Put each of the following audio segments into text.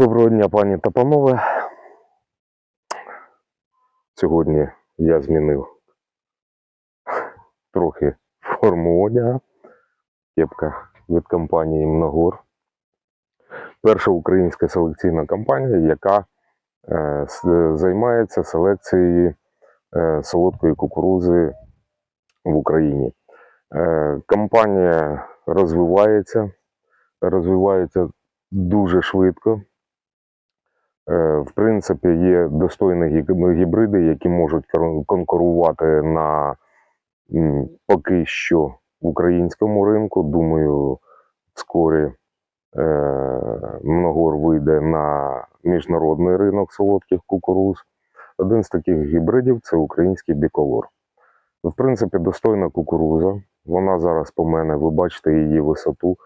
Доброго дня, пані та панове. Сьогодні я змінив трохи форму одягу. Кепка від компанії Многор. Перша українська селекційна компанія, яка е, займається селекцією е, солодкої кукурузи в Україні. Е, компанія розвивається, розвивається дуже швидко. Е, В принципі, є достойні гібриди, які можуть конкурувати на поки що українському ринку. Думаю, вскорі е, Многор вийде на міжнародний ринок солодких кукуруз. Один з таких гібридів це український біколор. В принципі, достойна кукуруза. Вона зараз по мене, ви бачите її висоту.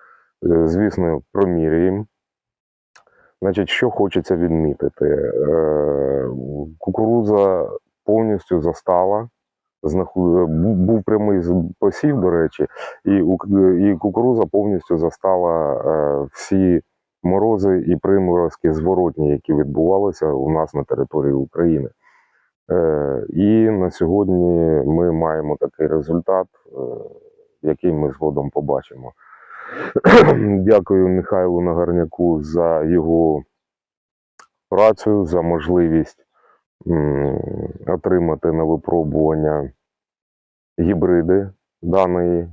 Е, Звісно, проміряємо. Значить, що хочеться відмітити? Е, Кукуруза повністю застала. Був прямий посів, до речі, і, кукуруза повністю застала е, всі морози і приморозки зворотні, які відбувалися у нас на території України. Е, І на сьогодні ми маємо такий результат, який ми згодом побачимо. Дякую Михайлу Нагарняку за його працю, за можливість отримати на випробування гібриди даної, е,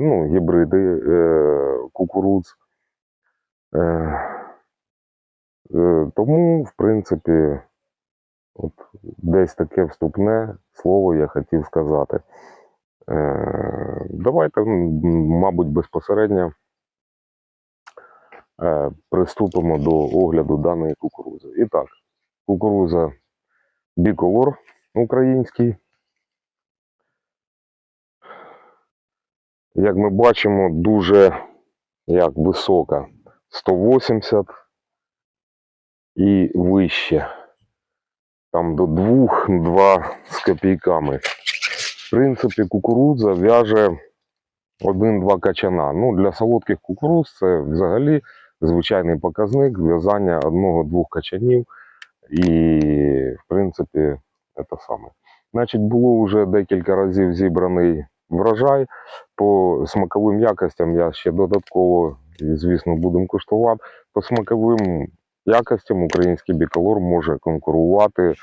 ну, гібриди е, кукуруз. Е, е, тому, в принципі, от десь таке вступне слово я хотів сказати. Е, давайте, мабуть, безпосередньо е, приступимо до огляду даної кукурузи. І так, кукуруза біколор український. Як ми бачимо, дуже як висока 180 і вище. Там до 2-2 з копійками. Принципі, кукурудза в'яже один-два качана. Ну, для солодких кукуруз це взагалі звичайний показник в'язання одного-двох качанів. І, в принципі, це саме. Значить, було вже декілька разів зібраний врожай. По смаковим якостям я ще додатково, звісно, будемо куштувати. По смаковим якостям український біколор може конкурувати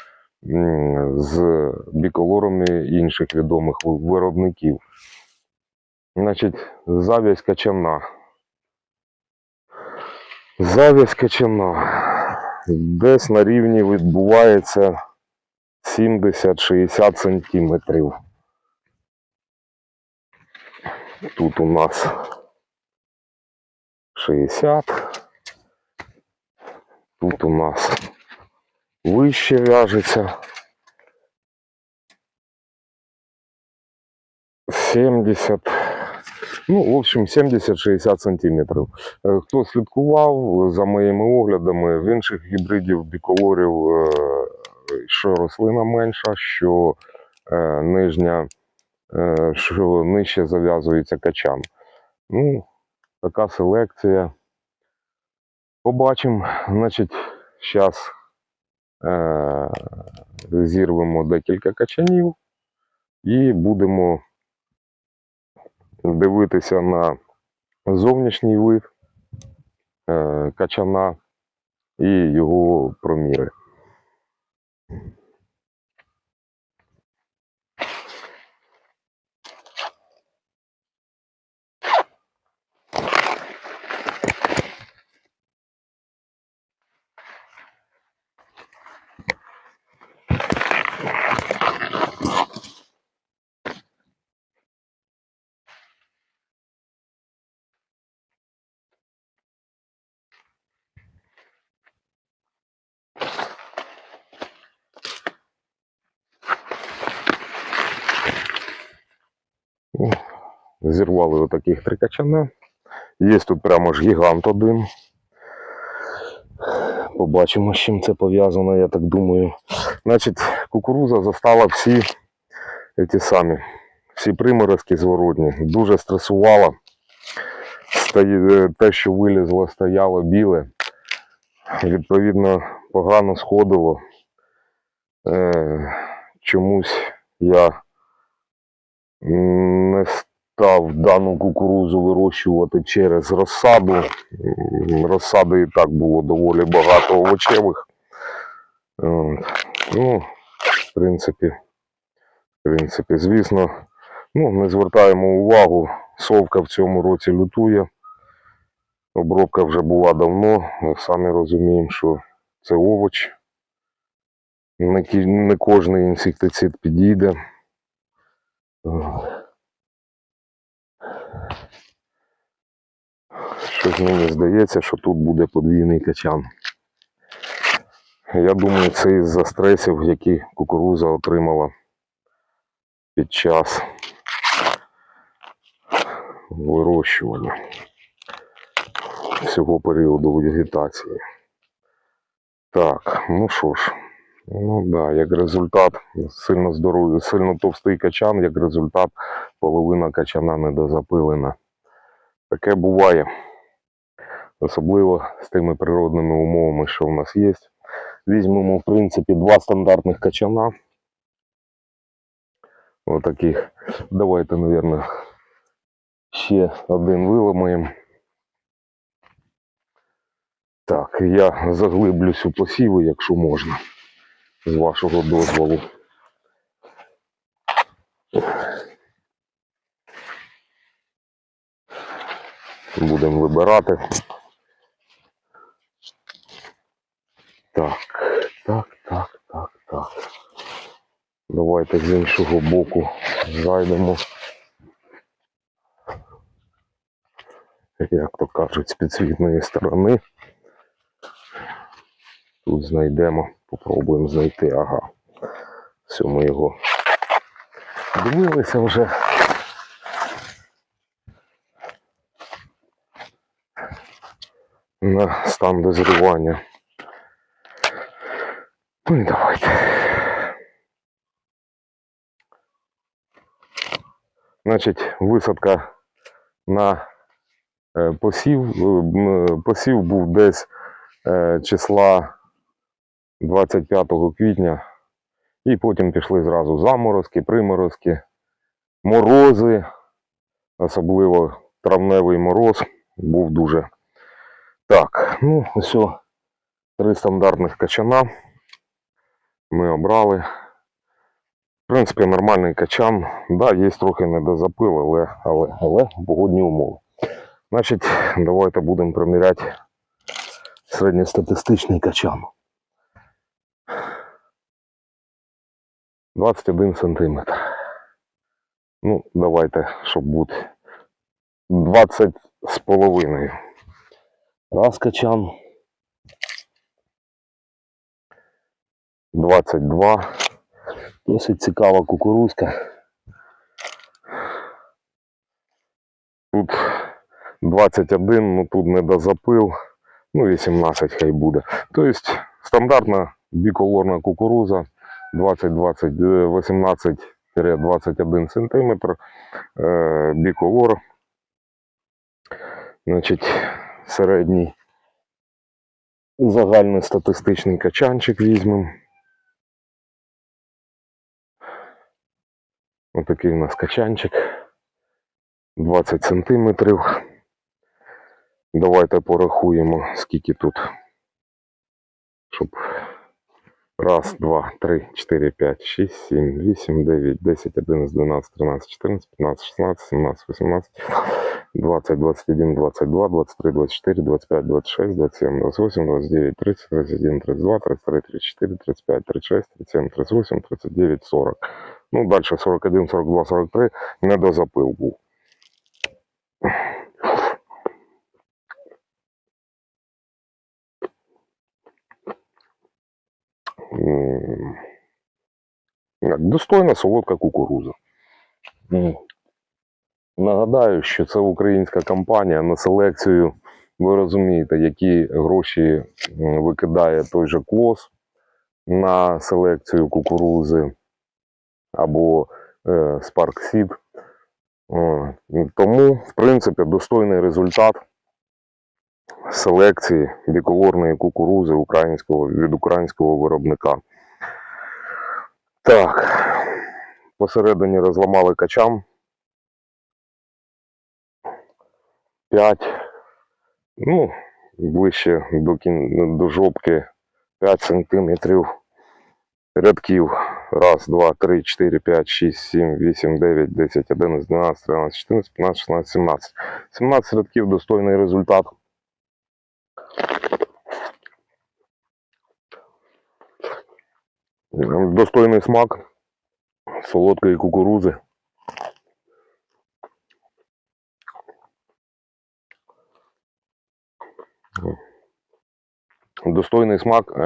з біколорами інших відомих виробників. Значить, зав'язь качана. Зав'язь качана. Десь на рівні відбувається 70-60 сантиметрів. Тут у нас 60. Тут у нас вище в'яжеться. 70. Ну, в общем, 70-60 сантиметрів. Е, Хто слідкував за моїми оглядами, в інших гібридів біколорів, е, що рослина менша, що е, нижня, що нижче зав'язується качан. Ну, така селекція. Побачимо. Значить, зараз зірвемо декілька качанів і будемо дивитися на зовнішній вид е, качана і його проміри. Зірвали отаких три качана. Є тут прямо ж гігант один. Побачимо, з чим це пов'язано, я так думаю. Значить, кукуруза застала всі ті самі, всі приморозки зворотні. Дуже стресувала. Те, що вилізло, стояло біле. відповідно погано сходило. Е, чомусь я не став дану кукурузу вирощувати через розсаду. Розсади і так було доволі багато овочевих. Ну, в принципі, в принципі, звісно, ну, не звертаємо увагу. Совка в цьому році лютує. Обробка вже була давно. Самі розуміємо, що це овоч. Не кожний інсектицид підійде. Щось мені здається, що тут буде подвійний качан. Я думаю, це із-за стресів, які кукуруза отримала під час вирощування всього періоду вегетації. Так, ну що ж, ну да, як результат, сильно здоровий, сильно товстий качан, як результат, половина качана недозапилена. Таке буває. Особливо з тими природними умовами, що в нас є. Візьмемо, в принципі, два стандартних качана. Отаких. Давайте, мабуть, ще один виламаємо. Так, я заглиблюсь у посіви, якщо можна, з вашого дозволу. Будемо вибирати. Так, так, так, так, так. Давайте з іншого боку зайдемо. Як то кажуть, з підсвітної сторони. Тут знайдемо, попробуємо знайти. Ага. Все, ми його дивилися вже. На стан дозрівання. Ну і давайте. Значить, висадка на е, посів. е, Посів був десь е, числа 25 квітня, і потім пішли зразу заморозки, приморозки, морози, особливо травневий мороз був дуже. Так, ну ось три стандартних качана ми обрали. В принципі, нормальний качан. Да, є трохи недозапил, але, але, але погодні умови. Значить, давайте будемо приміряти середньостатистичний качан. 21 сантиметр. Ну, давайте, щоб бути 20 з половиною. Раз качан. 22. Досить цікава кукурузка. Тут 21, ну тут не дозапил. Ну, 18 хай буде. Тобто стандартна біколорна кукуруза 20-20, е, 18-21 см. Е, біколор. Значить, середній загальний статистичний качанчик візьмемо. Отакий у нас качанчик. 20 сантиметрів. Давайте порахуємо, скільки тут. Щоб раз, два, три, чотири, п'ять, шість, сім, вісім, дев'ять, десять, одинадцять, дванадцять, тринадцять, чотирнадцять, п'ятнадцять, шістнадцять, сімнадцять, вісімнадцять, двадцять, двадцять один, двадцять два, двадцять три, двадцять чотири, двадцять п'ять, двадцять шесть, двадцять сім, двадцять восемь, двадцять дев'ять, тридцять, тридцять один, тридцать два, тридцать три, тридцать чотири, тридцать п'ять, тридцать шесть, тридцать сім, тридцать восемь, тридцать дев'ять, сорок. Ну, далі 41, 42, 43 не до запил був. Достойна солодка кукуруза. Нагадаю, що це українська компанія на селекцію. Ви розумієте, які гроші викидає той же клос на селекцію кукурузи або е. О, Тому, в принципі, достойний результат. селекції біколорної кукурузи українського, від українського виробника. Так, посередині розламали качан. 5, ну, ближче до, кін... до жопки 5 сантиметрів рядків. Раз, два, три, чотири, п'ять, шість, сім, вісім, дев'ять, десять, одинадцять, дванадцять, тринадцять, чотирнадцять, п'ятнадцять, шістнадцять, сімнадцять. 17 рядків достойний результат. Достойний смак солодкої кукурузи. Достойний смак е,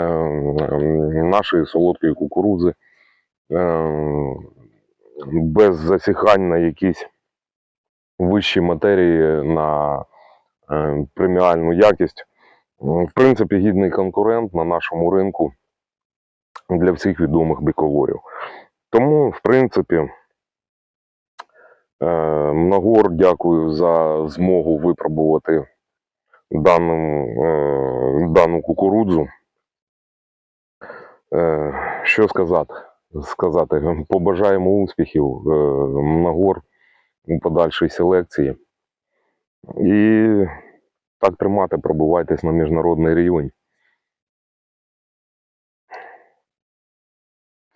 нашої солодкої кукурузи. Е, без засіхань на якісь вищі матерії на е, преміальну якість. В принципі, гідний конкурент на нашому ринку для всіх відомих біколорів. Тому, в принципі, е, Мнагор дякую за змогу випробувати дану, е, дану кукурудзу. Е, що сказати? сказати? Побажаємо успіхів е, у подальшій селекції. І так тримати, пробувайтесь на міжнародний рівень.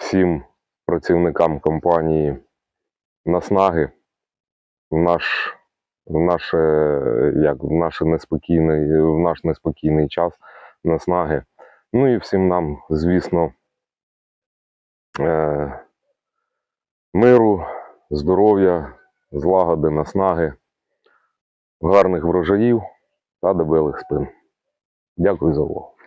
Всім працівникам компанії наснаги наш, наше, як, наше неспокійний, в наш неспокійний час наснаги. Ну і всім нам, звісно, е, миру, здоров'я, злагоди, наснаги, гарних врожаїв та дебелих спин. Дякую за увагу.